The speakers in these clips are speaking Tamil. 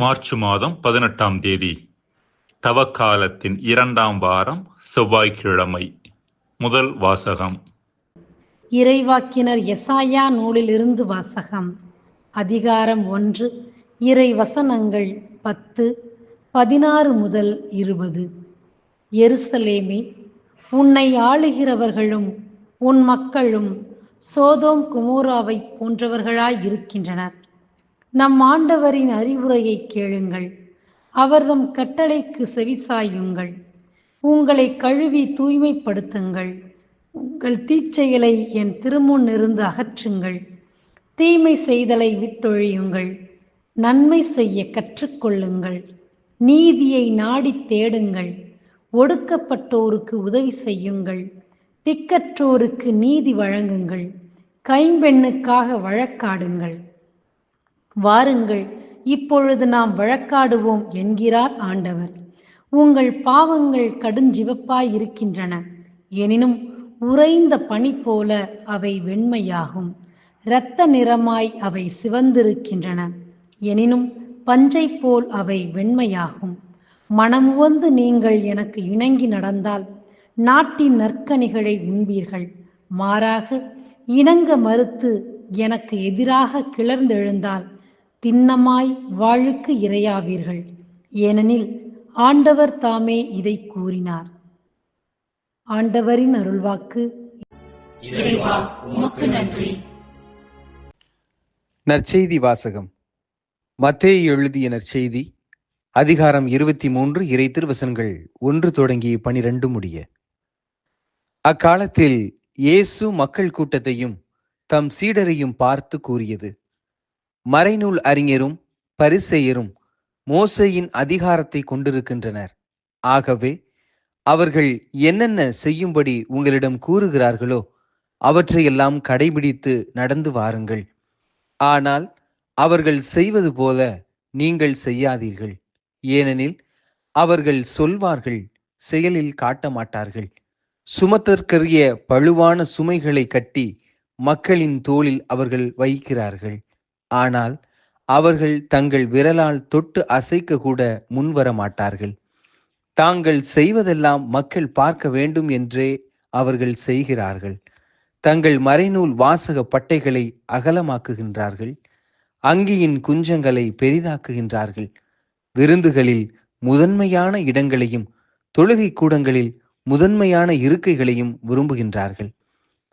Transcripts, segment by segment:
மார்ச் மாதம் பதினெட்டாம் தேதி. தவக்காலத்தின் இரண்டாம் வாரம் செவ்வாய்க்கிழமை. முதல் வாசகம். இறைவாக்கினர் எசாயா நூலிலிருந்து வாசகம். அதிகாரம் ஒன்று இறை வசனங்கள் பத்து பதினாறு முதல் இருபது. எருசலேமே உன்னை ஆளுகிறவர்களும் உன் மக்களும் சோதோம் குமோராவை போன்றவர்களாய் இருக்கின்றனர். நம் ஆண்டவரின் அறிவுரையை கேளுங்கள். அவர்தம் கட்டளைக்கு செவிசாயுங்கள் உங்களை கழுவி தூய்மைப்படுத்துங்கள். உங்கள் தீச்செயலை என் திருமுன் இருந்து அகற்றுங்கள். தீமை செய்தலை விட்டொழியுங்கள். நன்மை செய்ய கற்றுக்கொள்ளுங்கள். நீதியை நாடித் தேடுங்கள். ஒடுக்கப்பட்டோருக்கு உதவி செய்யுங்கள். திக்கற்றோருக்கு நீதி வழங்குங்கள். கைம்பெண்ணுக்காக வழக்காடுங்கள். வாருங்கள் இப்பொழுது நாம் வழக்காடுவோம் என்கிறார் ஆண்டவர். உங்கள் பாவங்கள் கடுஞ்சிவப்பாய் இருக்கின்றன எனினும் உறைந்த பனி போல அவை வெண்மையாகும். இரத்த நிறமாய் அவை சிவந்திருக்கின்றன எனினும் பஞ்சை போல் அவை வெண்மையாகும். மனமுவந்து நீங்கள் எனக்கு இணங்கி நடந்தால் நாட்டின் நற்கனிகளை உண்பீர்கள். மாறாக இணங்க மறுத்து எனக்கு எதிராக கிளர்ந்தெழுந்தால் திண்ணமாய் வாழுக்கு இரையாவீர்கள். ஏனெனில் ஆண்டவர் தாமே இதை கூறினார். ஆண்டவரின் அருள்வாக்கு. இறைவா உமக்கு நன்றி. நற்செய்தி வாசகம். மத்தேயு எழுதிய நற்செய்தி அதிகாரம் இருபத்தி மூன்று இறை திருவசனங்கள் ஒன்று தொடங்கி பனிரெண்டு முடிய. அக்காலத்தில் இயேசு மக்கள் கூட்டத்தையும் தம் சீடரையும் பார்த்து கூறியது மறைநூல் அறிஞரும் பரிசெயரும் மோசையின் அதிகாரத்தை கொண்டிருக்கின்றனர். ஆகவே அவர்கள் என்னென்ன செய்யும்படி உங்களிடம் கூறுகிறார்களோ அவற்றையெல்லாம் கடைபிடித்து நடந்து வாருங்கள். ஆனால் அவர்கள் செய்வது போல நீங்கள் செய்யாதீர்கள். ஏனெனில் அவர்கள் சொல்வார்கள் செயலில் காட்ட மாட்டார்கள் சுமத்தற்கரிய பழுவான சுமைகளை கட்டி மக்களின் தோளில் அவர்கள் வைக்கிறார்கள். ஆனால் அவர்கள் தங்கள் விரலால் தொட்டு அசைக்க கூட முன்வர மாட்டார்கள் தாங்கள் செய்வதெல்லாம் மக்கள் பார்க்க வேண்டும் என்றே அவர்கள் செய்கிறார்கள். தங்கள் மறைநூல் வாசக பட்டைகளை அகலமாக்குகின்றார்கள். அங்கியின் குஞ்சங்களை பெரிதாக்குகின்றார்கள். விருந்துகளில் முதன்மையான இடங்களையும் தொழுகை கூடங்களில் முதன்மையான இருக்கைகளையும் விரும்புகின்றார்கள்.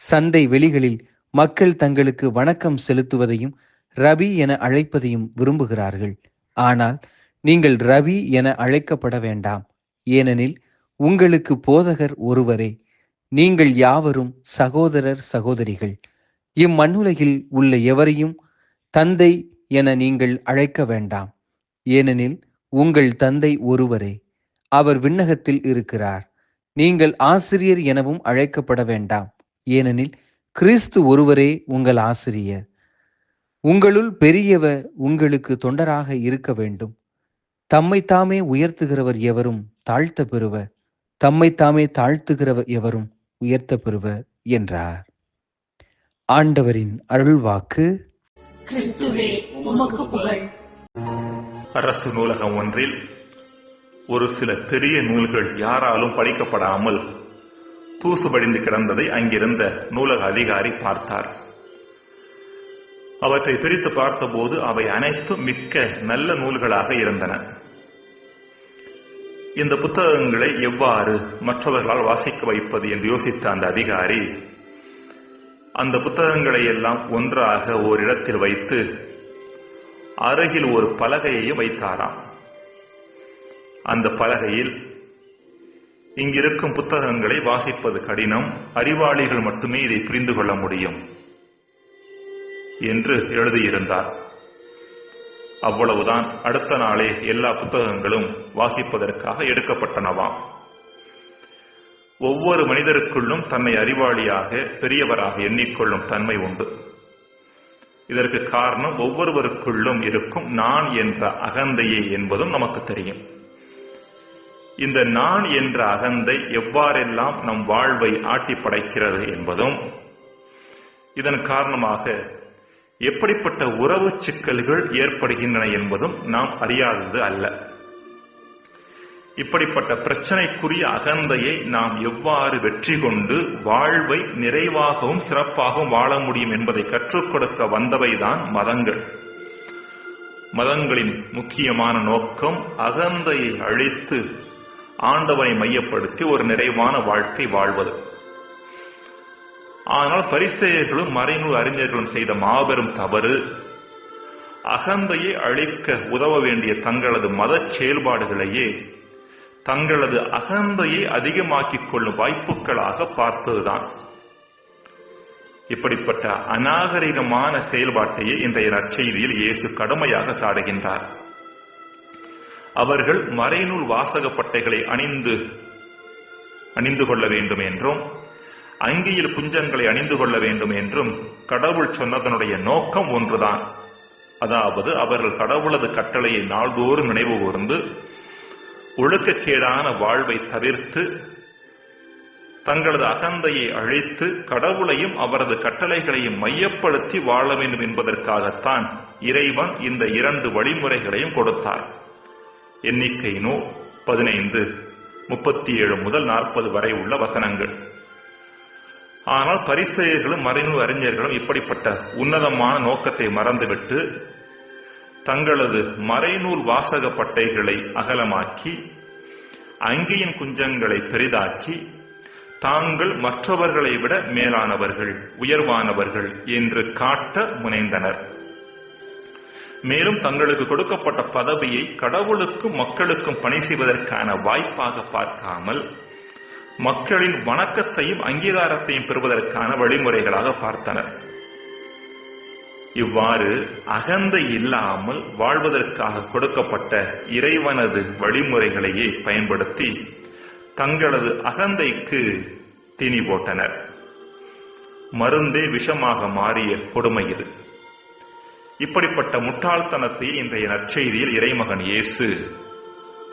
சந்தை வெளிகளில் மக்கள் தங்களுக்கு வணக்கம் செலுத்துவதையும் ரவி என அழைப்பதையும் விரும்புகிறார்கள். ஆனால் நீங்கள் ரவி என அழைக்கப்பட வேண்டாம். ஏனெனில் உங்களுக்கு போதகர் ஒருவரே. நீங்கள் யாவரும் சகோதரர் சகோதரிகள். இம்மண்ணுலகில் உள்ள எவரையும் தந்தை என நீங்கள் அழைக்க வேண்டாம். ஏனெனில் உங்கள் தந்தை ஒருவரே. அவர் விண்ணகத்தில் இருக்கிறார். நீங்கள் ஆசிரியர் எனவும் அழைக்கப்பட வேண்டாம். ஏனெனில் கிறிஸ்து ஒருவரே உங்கள் ஆசிரியர். உங்களுள் பெரியவர் உங்களுக்கு தொண்டராக இருக்க வேண்டும். தம்மைத்தாமே உயர்த்துகிறவர் எவரும் தாழ்த்த பெறுவர். தம்மைத்தாமே தாழ்த்துகிறவர் எவரும் உயர்த்த பெறுவர் என்றார். ஆண்டவரின் அருள்வாக்கு. கிறிஸ்துவே உமக்கு புகழ். அரசு நூலகம் ஒன்றில் ஒரு சில பெரிய நூல்கள் யாராலும் படிக்கப்படாமல் தூசுபடிந்து கிடந்ததை அங்கிருந்த நூலக அதிகாரி பார்த்தார். அவற்றை பிரித்து பார்த்தபோது அவை அனைத்தும் மிக்க நல்ல நூல்களாக இருந்தன. இந்த புத்தகங்களை எவ்வாறு மற்றவர்களால் வாசிக்க வைப்பது என்று யோசித்த அந்த அதிகாரி அந்த புத்தகங்களை எல்லாம் ஒன்றாக ஓரிடத்தில் வைத்து அருகில் ஒரு பலகையையும் வைத்தாராம். அந்த பலகையில் இங்கிருக்கும் புத்தகங்களை வாசிப்பது கடினம் அறிவாளிகள் மட்டுமே இதை புரிந்து கொள்ள முடியும். என்று எழுதியிருந்தார். அவ்வளவுதான் அடுத்த நாளே எல்லா புத்தகங்களும் வாசிப்பதற்காக எடுக்கப்பட்டனவாம். ஒவ்வொரு மனிதருக்குள்ளும் தன்னை அறிவாளியாக பெரியவராக எண்ணிக்கொள்ளும் தன்மை உண்டு. இதற்கு காரணம் ஒவ்வொருவருக்குள்ளும் இருக்கும் நான் என்ற அகந்தையே என்பதும் நமக்கு தெரியும். இந்த நான் என்ற அகந்தை எவ்வாறெல்லாம் நம் வாழ்வை ஆட்டி படைக்கிறது என்பதும் இதன் காரணமாக எப்படிப்பட்ட உறவு சிக்கல்கள் ஏற்படுகின்றன என்பதும் நாம் அறியாதது அல்ல. இப்படிப்பட்ட பிரச்சனைக்குரிய அகந்தையை நாம் எவ்வாறு வெற்றி கொண்டு வாழ்வை நிறைவாகவும் சிறப்பாகவும் வாழ முடியும் என்பதை கற்றுக் கொடுக்க வந்தவைதான் மதங்கள். மதங்களின் முக்கியமான நோக்கம் அகந்தையை அழித்து ஆண்டவனை மையப்படுத்தி ஒரு நிறைவான வாழ்க்கை வாழ்வது. ஆனால் பரிசெயர்களும் மறைநூல் அறிஞர்களும் செய்த மாபெரும் தவறு. அகந்தையை அழிக்க உதவ வேண்டிய தங்களது மத செயல்பாடுகளையே தங்களது அகந்தையை அதிகமாக்கிக் கொள்ளும் வாய்ப்புகளாக பார்த்ததுதான். இப்படிப்பட்ட அநாகரிகமான செயல்பாட்டையே இன்றைய நற்செய்தியில் இயேசு கடுமையாக சாடுகின்றார். அவர்கள் மறைநூல் வாசகப்பட்டைகளை அணிந்து அணிந்து கொள்ள வேண்டும் என்றும் அங்கியில் குஞ்சங்களை அணிந்து கொள்ள வேண்டும் என்றும் கடவுள் சொன்னதனுடைய நோக்கம் ஒன்றுதான். அதாவது அவர்கள் கடவுளது கட்டளையை நாள்தோறும் நினைவு கூர்ந்து ஒழுக்கக்கேடான வாழ்வை தவிர்த்து தங்களது அகந்தையை அழித்து கடவுளையும் அவரது கட்டளைகளையும் மையப்படுத்தி வாழ வேண்டும் என்பதற்காகத்தான் இறைவன் இந்த இரண்டு வழிமுறைகளையும் கொடுத்தார். எண்ணிக்கை நூ பதினைந்து முப்பத்தி ஏழு முதல் நாற்பது வரை உள்ள வசனங்கள். ஆனால் பரிசெயர்களும் மறைநூல் அறிஞர்களும் இப்படிப்பட்ட உன்னதமான நோக்கத்தை மறந்துவிட்டு தங்களது மறைநூல் வாசக பட்டைகளை அகலமாக்கி அங்கியின் குஞ்சங்களை பெரிதாக்கி தாங்கள் மற்றவர்களை விட மேலானவர்கள் உயர்வானவர்கள் என்று காட்ட முனைந்தனர். மேலும் தங்களுக்கு கொடுக்கப்பட்ட பதவியை கடவுளுக்கும் மக்களுக்கும் பணி செய்வதற்கான வாய்ப்பாக பார்க்காமல் மக்களின் வணக்கத்தையும் அங்கீகாரத்தையும் பெறுவதற்கான வழிமுறைகளாக பார்த்தனர். இவ்வாறு அகந்தை இல்லாமல் வாழ்வதற்காக கொடுக்கப்பட்ட இறைவனது வழிமுறைகளையே பயன்படுத்தி தங்களது அகந்தைக்கு தீனி போட்டனர். மருந்தே விஷமாக மாறிய கொடுமை இது. இப்படிப்பட்ட முட்டாள்தனத்தை இன்றைய நற்செய்தியில் இறைமகன் இயேசு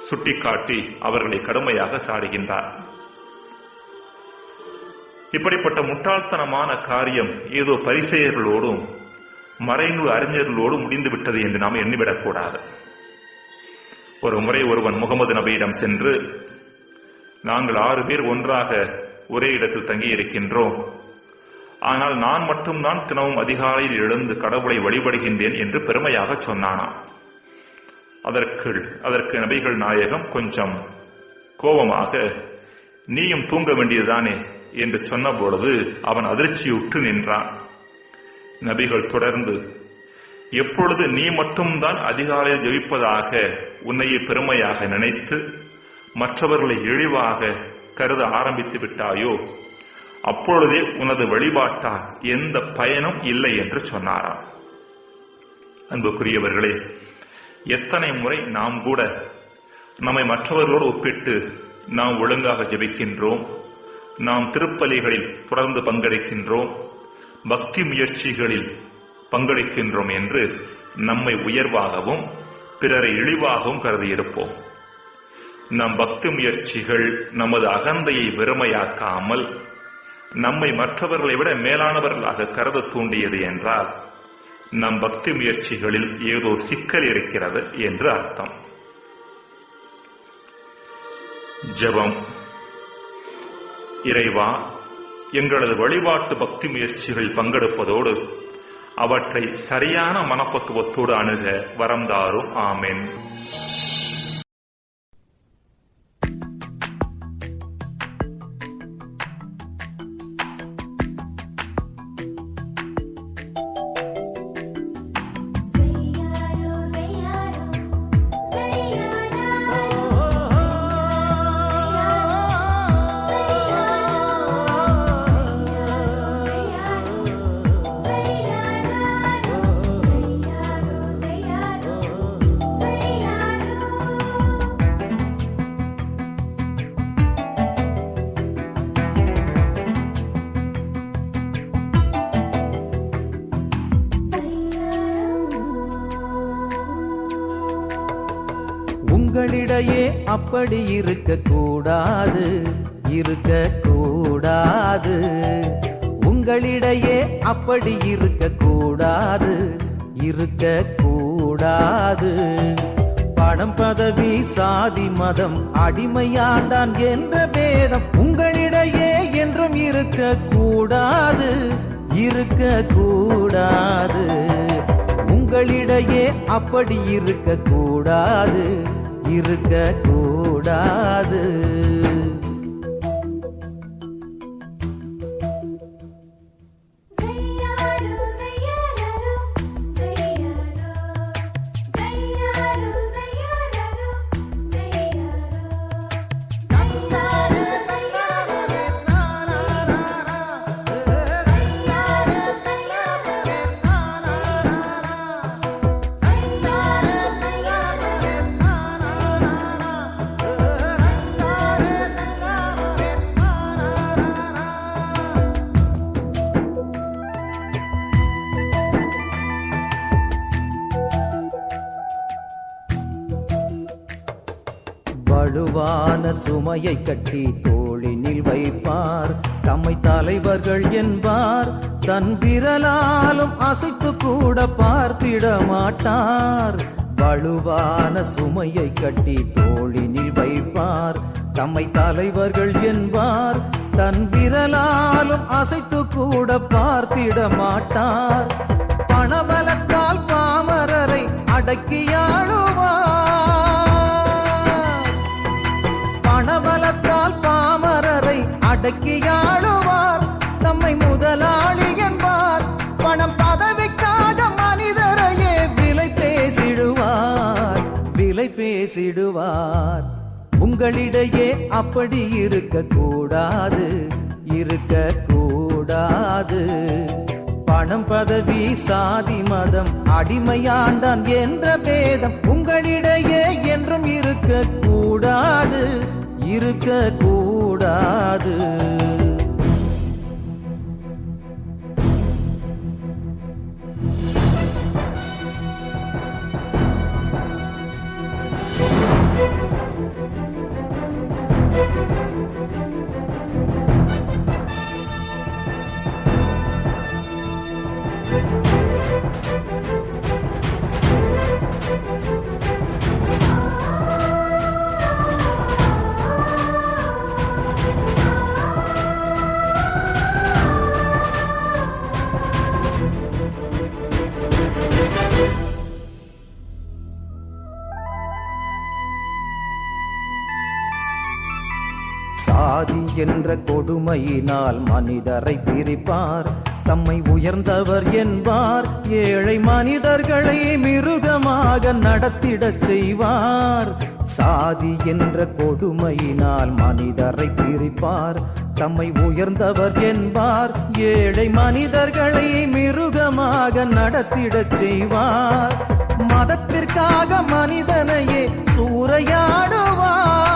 சுட்டிக்காட்டி அவர்களை கடுமையாக சாடுகின்றார். இப்படிப்பட்ட முட்டாள்தனமான காரியம் ஏதோ பரிசெயர்களோடும் மறைநூல் அறிஞர்களோடு முடிந்துவிட்டது என்று நாம் எண்ணிவிடக்கூடாது. ஒரு முறை ஒருவன் முகமது நபியிடம் சென்று நாங்கள் ஆறு பேர் ஒன்றாக ஒரே இடத்தில் தங்கி இருக்கின்றோம் ஆனால் நான் மட்டும்தான் தினமும் அதிகாலையில் எழுந்து கடவுளை வழிபடுகின்றேன் என்று பெருமையாக சொன்னானாம். அதற்கு அதற்கு நபிகள் நாயகம் கொஞ்சம் கோபமாக நீயும் தூங்க வேண்டியதுதானே? என்று சொன்னபொழுது அவன் அதிர்ச்சியுற்று நின்றான். நபிகள் தொடர்ந்து எப்பொழுது நீ மட்டும்தான் அதிகாலையில் ஜெபிப்பதாக உன்னையே பெருமையாக நினைத்து மற்றவர்களை இழிவாக கருத ஆரம்பித்து விட்டாயோ? அப்பொழுதே உனது வழிபாட்டால் எந்த பயனும் இல்லை என்று சொன்னாராம். அன்புக்குரியவர்களே எத்தனை முறை நாம் கூட நம்மை மற்றவர்களோடு ஒப்பிட்டு நாம் ஒழுங்காக ஜெபிக்கின்றோம். நாம் திருப்பலிகளில் தொடர்ந்து பங்கெடுக்கின்றோம். பக்தி முயற்சிகளில் பங்கெடுக்கின்றோம் என்று நம்மை உயர்வாகவும் பிறரை இழிவாகவும் கருதியிருப்போம். நம் பக்தி முயற்சிகள் நமது அகந்தையை வெறுமையாக்காமல் நம்மை மற்றவர்களை விட மேலானவர்களாக கருத தூண்டியது என்றால் நம் பக்தி முயற்சிகளில் ஏதோ சிக்கல் இருக்கிறது என்று அர்த்தம். ஜெபம். இறைவா எங்களது வழிபாட்டு பக்தி முயற்சிகள் பங்கெடுப்பதோடு அவற்றை சரியான மனப்பக்குவத்தோடு அணுக வரம் தாரும். ஆமென். அப்படி இருக்க கூடாது இருக்க கூடாது உங்களிடையே அப்படி இருக்க கூடாது இருக்க கூடாது பணம் பதவி சாதி மதம் அடிமையாண்டான் என்ற பேதம் உங்களிடையே என்றும் இருக்க கூடாது இருக்க கூடாது உங்களிடையே அப்படி இருக்க கூடாது இருக்க கூடாது வலுவான கட்டி தோளினில் வைப்பார். தம்மை தலைவர்கள் என்பார். தன் விரலாலும் அசைத்து கூட பார்த்திட மாட்டார் வலுவான சுமையை கட்டி தோளினில் வைப்பார். தம்மை தலைவர்கள் என்பார். தன் விரலாலும் அசைத்து கூட பார்த்திட மாட்டார் பணபலத்தால் பாமரரை அடக்கியாழுவார் அடக்கி ஆளுவார். நம்மை முதலாளி என்பார். பணம் பதவிக்காக மனிதரையே விலை பேசிடுவார். விலை பேசிடுவார். உங்களிடையே அப்படி இருக்க கூடாது இருக்க கூடாது பணம் பதவி சாதி மதம் அடிமையாண்டான் என்ற பேதம் உங்களிடையே என்றும் இருக்க கூடாது இருக்க கூடாது சாதி கொடுமையினால் மனிதரை பிரிப்பார். தம்மை உயர்ந்தவர் என்பார். ஏழை மனிதர்களை மிருகமாக நடத்திடச் செய்வார். சாதி என்ற கொடுமையினால் மனிதரை பிரிப்பார். தம்மை உயர்ந்தவர் என்பார். ஏழை மனிதர்களை மிருகமாக நடத்திடச் செய்வார். மதத்திற்காக மனிதனையே சூறையாடுவார்.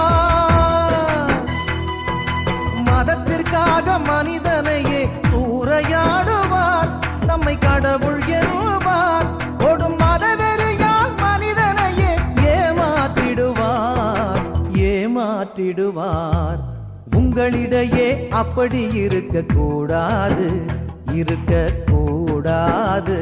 மதத்திற்காக மனிதனையே சூறையாடுவார். நம்மை கடவுள் எழுவார் கொடும் மதவெறியால் மனிதனையே ஏமாற்றிடுவார். ஏமாற்றிடுவார். உங்களிடையே அப்படி இருக்க கூடாது இருக்க கூடாது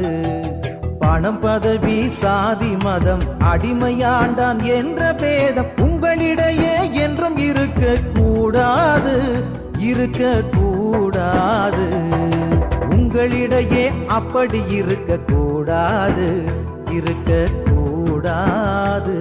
பணம் பதவி சாதி மதம் அடிமையாண்டான் என்ற பேதம் உங்களிடையே என்றும் இருக்க கூடாது இருக்க கூடாது உங்களிடையே அப்படி இருக்க கூடாது இருக்க கூடாது